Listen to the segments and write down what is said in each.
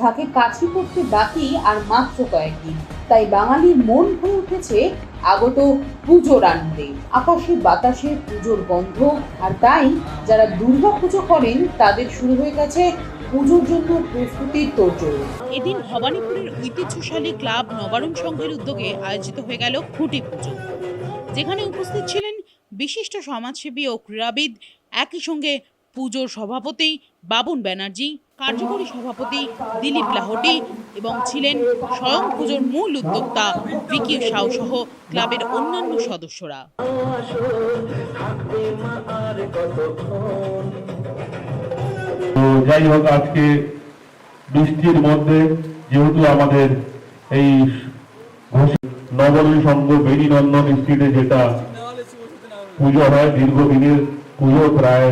যাকে কাছে করতে বাকি আর মাত্র কয়েকদিন। তাই বাঙালির মন হয়ে উঠেছে আগত পুজোর আনন্দে। আকাশে বাতাসে পুজোর গন্ধ, আর তাই যারা দুর্গা পুজো করেন, তাদের শুরু হয়ে গেছে পুজোর জন্য প্রস্তুতির তোড়জোড়। এদিন ভবানীপুরের ঐতিহ্যশালী ক্লাব নবারণ সংঘের উদ্যোগে আয়োজিত হয়ে গেল খুঁটি পুজো। যেখানে উপস্থিত ছিলেন বিশিষ্ট সমাজসেবী ও ক্রীড়াবিদ। একই সঙ্গে পুজোর সভাপতি বাবুন ব্যানার্জি কার্যকরী সভাপতি দিলীপ লাহটি এবং ছিলেন স্বয়ং পুজোর মূল উদ্যোক্তা ভিকি সাউ সহ ক্লাবের অন্যান্য সদস্যরা। যাই হোক, আজকে বৃষ্টির মধ্যে যেহেতু আমাদের এই নবরী সংঘ বেণীনন্দন স্ট্রিটে যেটা পুজো হয়, দীর্ঘদিনের পুজো প্রায়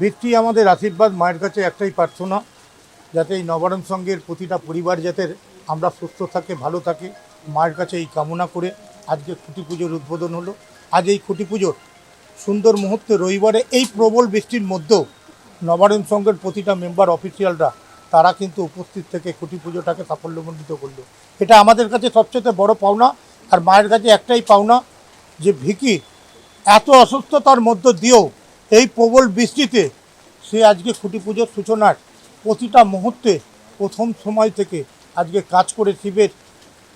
বৃত্তি আমাদের আশীর্বাদ, মায়ের কাছে একটাই প্রার্থনা, যাতে এই নবারণ সঙ্গের প্রতিটা পরিবার যাতে আমরা সুস্থ থাকে, ভালো থাকে, মায়ের কাছে এই কামনা করে আজকে খুঁটি পুজোর উদ্বোধন হলো। আজ এই খুঁটি পুজোর সুন্দর মুহূর্তে রবিবারে এই প্রবল বৃষ্টির মধ্যেও নবারণ সঙ্গের প্রতিটা মেম্বার, অফিসিয়ালরা, তারা কিন্তু উপস্থিত থেকে খুঁটি পুজোটাকে সাফল্যমণ্ডিত করল। এটা আমাদের কাছে সবচেয়ে বড় পাওনা আর মায়ের কাছে একটাই পাওনা যে ভিকি এত অসুস্থতার মধ্য দিয়েও এই প্রবল বৃষ্টিতে সে আজকে খুঁটি পুজোর সূচনার প্রতিটা মুহূর্তে প্রথম সময় থেকে আজকে কাজ করে শিবের।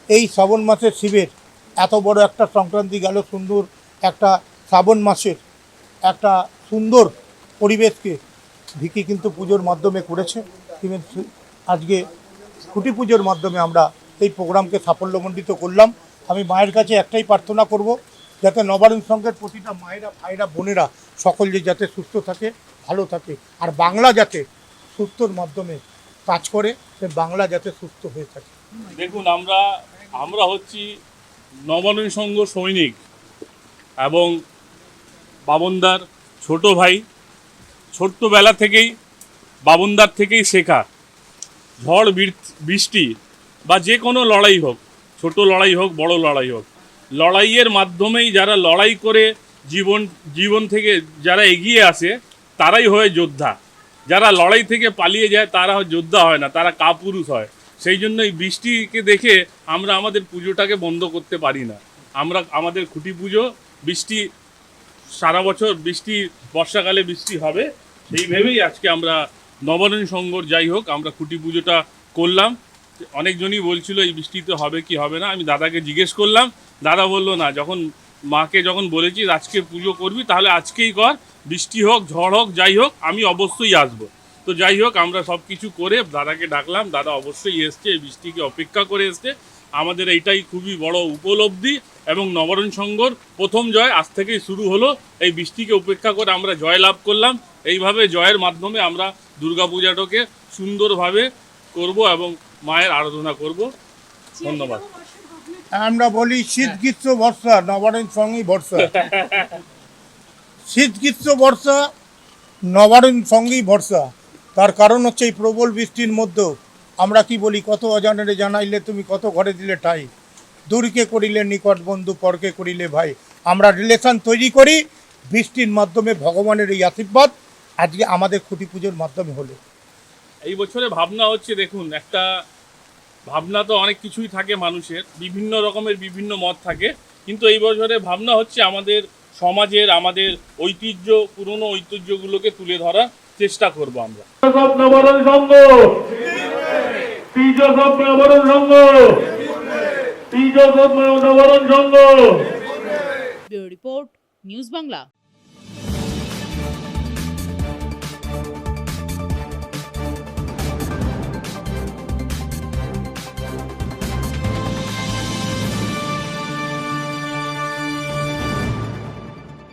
এই শ্রাবণ মাসের শিবের এত বড় একটা সংক্রান্তি গেল সুন্দর একটা শ্রাবণ মাসের একটা সুন্দর পরিবেশকে ভিকি কিন্তু পুজোর মাধ্যমে করেছে। আজকে খুঁটি পুজোর মাধ্যমে আমরা এই প্রোগ্রামকে সাফল্যমণ্ডিত করলাম। আমি মায়ের কাছে একটাই প্রার্থনা করব যাতে নবারণ সংঘের প্রতিটা মায়েরা, ভাইরা, বোনেরা সকলে যাতে সুস্থ থাকে, ভালো থাকে। আর বাংলা যাতে সুস্থর মাধ্যমে কাজ করে সে বাংলা যাতে সুস্থ হয়ে থাকে। দেখুন, আমরা আমরা হচ্ছি নবায়ন সংঘ সৈনিক এবং বাবনদার ছোট ভাই ছোট্টবেলা থেকেই, বাবনদার থেকেই শেখা। ঝড় বৃষ্টি বা যে কোনো লড়াই হোক, ছোট লড়াই হোক, বড় লড়াই হোক লড়াইয়ের মাধ্যমেই যারা লড়াই করে জীবন জীবন থেকে যারা এগিয়ে আসে, তারাই হয় যোদ্ধা। যারা লড়াই থেকে পালিয়ে যায়, তারা যোদ্ধা হয় না, তারা কাপুরুষ হয়। সেই জন্য এই বৃষ্টিকে দেখে আমরা আমাদের পুজোটাকে বন্ধ করতে পারি না। আমরা, আমাদের খুঁটি পুজো, বৃষ্টি সারা বছর বৃষ্টি, বর্ষাকালে বৃষ্টি হবে, সেই ভেবেই আজকে আমরা নবায়ন সংঘর যাই হোক, আমরা খুঁটি পুজোটা করলাম। অনেকজনই বলছিল, এই বৃষ্টিতে হবে কি হবে না? আমি দাদাকে জিজ্ঞেস করলাম দাদা বলল না যখন মাকে যখন বলেছি আজকে পুজো করবি তাহলে আজকেই কর। বৃষ্টি হোক ঝড় হোক যাই হোক আমি অবশ্যই আসব। তো যাই হোক আমরা সব কিছু করে দাদাকে ডাকলাম। দাদা অবশ্যই এসছে এই বৃষ্টিকে অপেক্ষা করে এসছে। আমাদের এইটাই খুবই বড় উপলব্ধি এবং নবরণ সংঘর প্রথম জয় আজ থেকেই শুরু হলো। এই বৃষ্টিকে উপেক্ষা করে আমরা জয় লাভ করলাম। এইভাবে জয়ের মাধ্যমে আমরা দুর্গাপূজাটাকে সুন্দরভাবে করব এবং মায়ের আরাধনা করব। ধন্যবাদ। আমরা বলি শীত বর্ষা, নবারণ সঙ্গেই বর্ষা। শীত বর্ষা, নবারণ সঙ্গেই ভরসা তার কারণ হচ্ছে এই প্রবল বৃষ্টির মধ্যেও আমরা কি বলি, কত অজানারে জানাইলে তুমি কত ঘরে দিলে ঠাই। দূরকে করিলে নিকট বন্ধু, পরকে করিলে ভাই। আমরা রিলেশন তৈরি করি বৃষ্টির মাধ্যমে, ভগবানের এই আশীর্বাদ। আজকে আমাদের খুঁটি পুজোর মাধ্যমে হলো। এই বছরে ভাবনা হচ্ছে, দেখুন, একটা ভাবনা তো অনেক কিছুই থাকে মানুষের বিভিন্ন রকমের বিভিন্ন মত থাকে কিন্তু এই বছরে ভাবনা হচ্ছে আমাদের সমাজের আমাদের ঐতিহ্য পুরনো ঐতিহ্যগুলোকে তুলে ধরার চেষ্টা করব আমরা। নবরণ সংঘ তিজ সংঘ সংঘ রিপোর্ট নিউজ বাংলা।